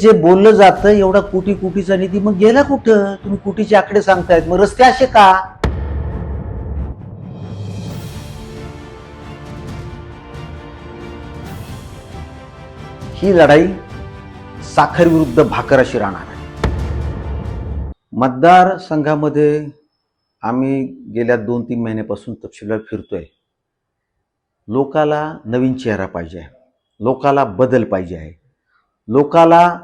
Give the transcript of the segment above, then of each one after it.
जे बोललं जातं एवढा कोटी कोटीचा निधी मग गेला कुठं? तुम्ही कोटीचे आकडे सांगतायत. मग रस्ते असे का? ही लढाई साखर विरुद्ध भाकर अशी राहणार आहे. मतदार संघामध्ये आम्ही गेल्या दोन तीन महिन्यापासून तपशीलवार फिरतोय. लोकाला नवीन चेहरा पाहिजे आहे. लोकाला बदल पाहिजे आहे. लोकाला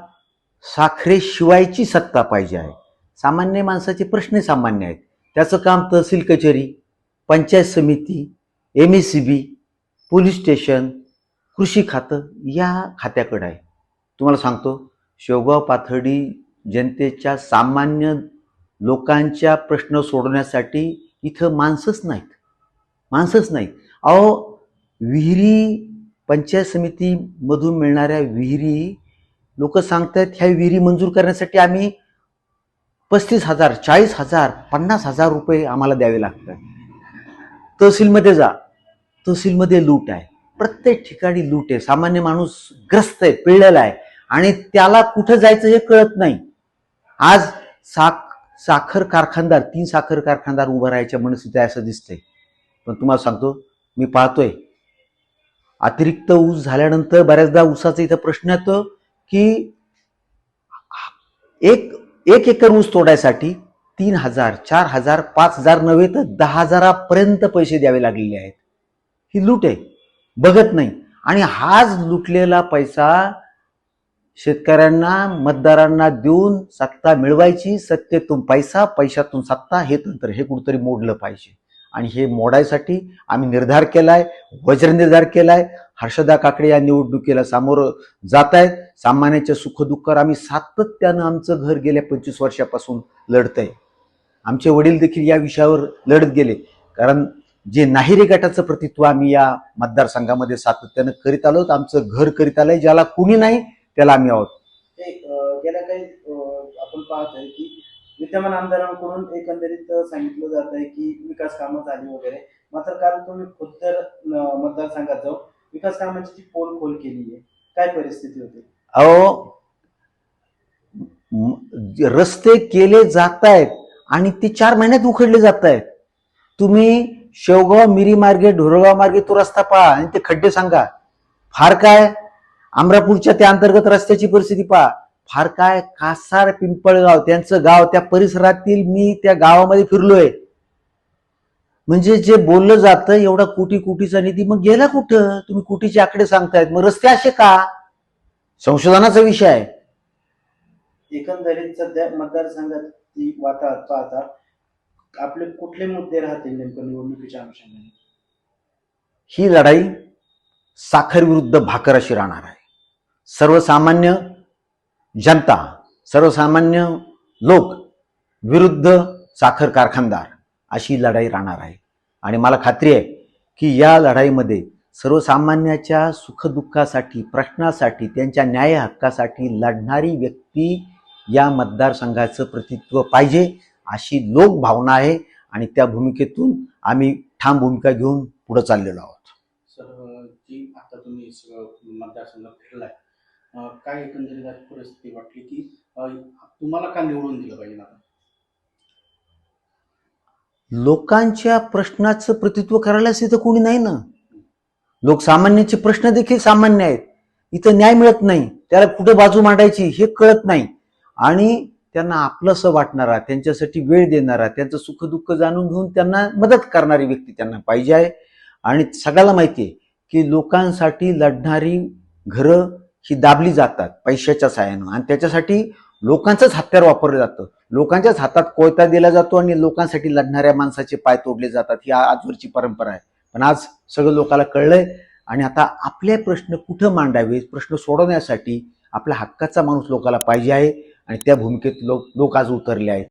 साखरेशिवायची सत्ता पाहिजे आहे. सामान्य माणसाचे प्रश्न सामान्य आहेत. त्याचं काम तहसील कचेरी पंचायत समिती M S E B police station कृषी खातं या खात्याकडे आहे. तुम्हाला सांगतो शेवगाव पाथर्डी जनतेच्या सामान्य लोकांच्या प्रश्न सोडवण्यासाठी इथं माणसंच नाहीत. माणसंच नाहीत. अहो विहिरी पंचायत समितीमधून मिळणाऱ्या विहिरी लोक सांगतायत ह्या विहिरी मंजूर करण्यासाठी आम्ही पस्तीस हजार चाळीस हजार पन्नास हजार रुपये आम्हाला द्यावे लागतात. तहसीलमध्ये जा. तहसीलमध्ये लूट आहे. प्रत्येक ठिकाणी लूट आहे. सामान्य माणूस ग्रस्त आहे पिळलेला आहे. आणि त्याला कुठं जायचं हे कळत नाही. आज साख साखर कारखानदार तीन साखर कारखानदार उभं राहायच्या मनस्थिती आहे असं दिसतंय. पण तुम्हाला सांगतो मी पाहतोय. अतिरिक्त ऊस झाल्यानंतर बऱ्याचदा ऊसाचा इथं प्रश्न येतो. की एक एक एकर ऊस तोडायसाठी तीन हजार चार हजार पाच हजार नव्हे तर दहा हजारापर्यंत पैसे द्यावे लागलेले आहेत. ही लूट आहे. बघत नाही. आणि हाच लुटलेला पैसा शेतकऱ्यांना मतदारांना देऊन सत्ता मिळवायची सत्तेतून पैसा पैशातून सत्ता हे तंत्र हे कुठंतरी मोडलं पाहिजे. आणि हे मोडायसाठी आम्ही निर्धार केलाय वज्र निर्धार केलाय. हर्षदा काकडे या निवडणुकीला सामोरं जात आहेत सामान्याच्या सुखदुःखावर आम्ही सातत्यानं आमचं घर गेल्या पंचवीस वर्षापासून लढतंय. आमचे वडील देखील या विषयावर लढत गेले. कारण जे नाहिरे गटाचं प्रतित्व आम्ही या मतदारसंघामध्ये सातत्यानं करीत आलो आमचं घर करीत आलंय ज्याला कुणी नाही त्याला आम्ही आहोत. ते, गेल्या काही आपण पाहत आहे की विद्यमान आमदारांकडून एकंदरीत सांगितलं जात आहे की विकास कामं झाली वगैरे. मात्र काल तुम्ही खुद्द मतदारसंघात जाऊन विकास कामांची जी पोल खोल केली आहे काय परिस्थिती होती? अहो रस्ते केले जात आहेत आणि ते चार महिन्यात उखडले जात आहेत तुम्ही शेवगाव मिरी मार्गे ढोरगाव मार्गे तो रस्ता पहा आणि ते खड्डे सांगा. फार काय? अमरापूरच्या त्या अंतर्गत रस्त्याची परिस्थिती पहा. फार काय? कासार पिंपळगाव त्यांचं गाव त्या परिसरातील मी त्या गावामध्ये फिरलोय. म्हणजे जे बोललं जातं एवढा कोटी कोटीचा निधी मग गेला कुठं? तुम्ही कोटीचे आकडे सांगतायत. मग रस्ते असे का? संशोधनाचा विषय आहे. एकंदरीत सध्या मतदारसंघात ती वातावरण पाहता आपले कुठले मुद्दे राहतील नेमकं निवडणुकीच्या अनुषंगाने? ही लढाई साखर विरुद्ध भाकर अशी राहणार आहे. सर्वसामान्य जनता सर्वसामान्य लोक विरुद्ध साखर कारखानदार अशी लढाई राहणार आहे. आणि मला खात्री आहे की या लढाईमध्ये सर्वसामान्याच्या सुखदुःखासाठी प्रश्नासाठी त्यांच्या न्याय हक्कासाठी लढणारी व्यक्ती या मतदारसंघाचं प्रतित्व पाहिजे अशी लोक भावना आहे आणि त्या भूमिकेतून आम्ही ठाम भूमिका घेऊन पुढे चाललेलो आहोत. सर जी आता तुम्ही सगळं मतदारसंघात फिरलाय अं, काय एकंदरीत परिस्थिती वाटली की तुम्हाला का निवडून दिलं पाहिजे लोकांच्या प्रश्नाचं प्रतित्व करायलाच इथं कोणी नाही ना. लोकसामान्यांचे प्रश्न देखील सामान्य आहेत. इथं न्याय मिळत नाही. त्याला कुठं बाजू मांडायची हे कळत नाही. आणि त्यांना आपलंसं वाटणारा त्यांच्यासाठी वेळ देणारा त्यांचं सुखदुःख जाणून घेऊन त्यांना मदत करणारी व्यक्ती त्यांना पाहिजे आहे. आणि सगळ्याला माहिती आहे की लोकांसाठी लढणारी घरं ही दाबली जातात पैशाच्या साहाय्यानं. आणि त्याच्यासाठी लोकांचंच हत्यार वापरलं जातं. लोकांच्याच हातात कोयता दिला जातो आणि लोकांसाठी लढणाऱ्या माणसाचे पाय तोडले जातात. ही आजवरची परंपरा आहे. पण आज सगळं लोकांना कळलंय आणि आता आपले प्रश्न कुठं मांडावे प्रश्न सोडवण्यासाठी आपल्या हक्काचा माणूस लोकाला पाहिजे आहे आणि त्या भूमिकेत लोक लोक आज उतरले आहेत.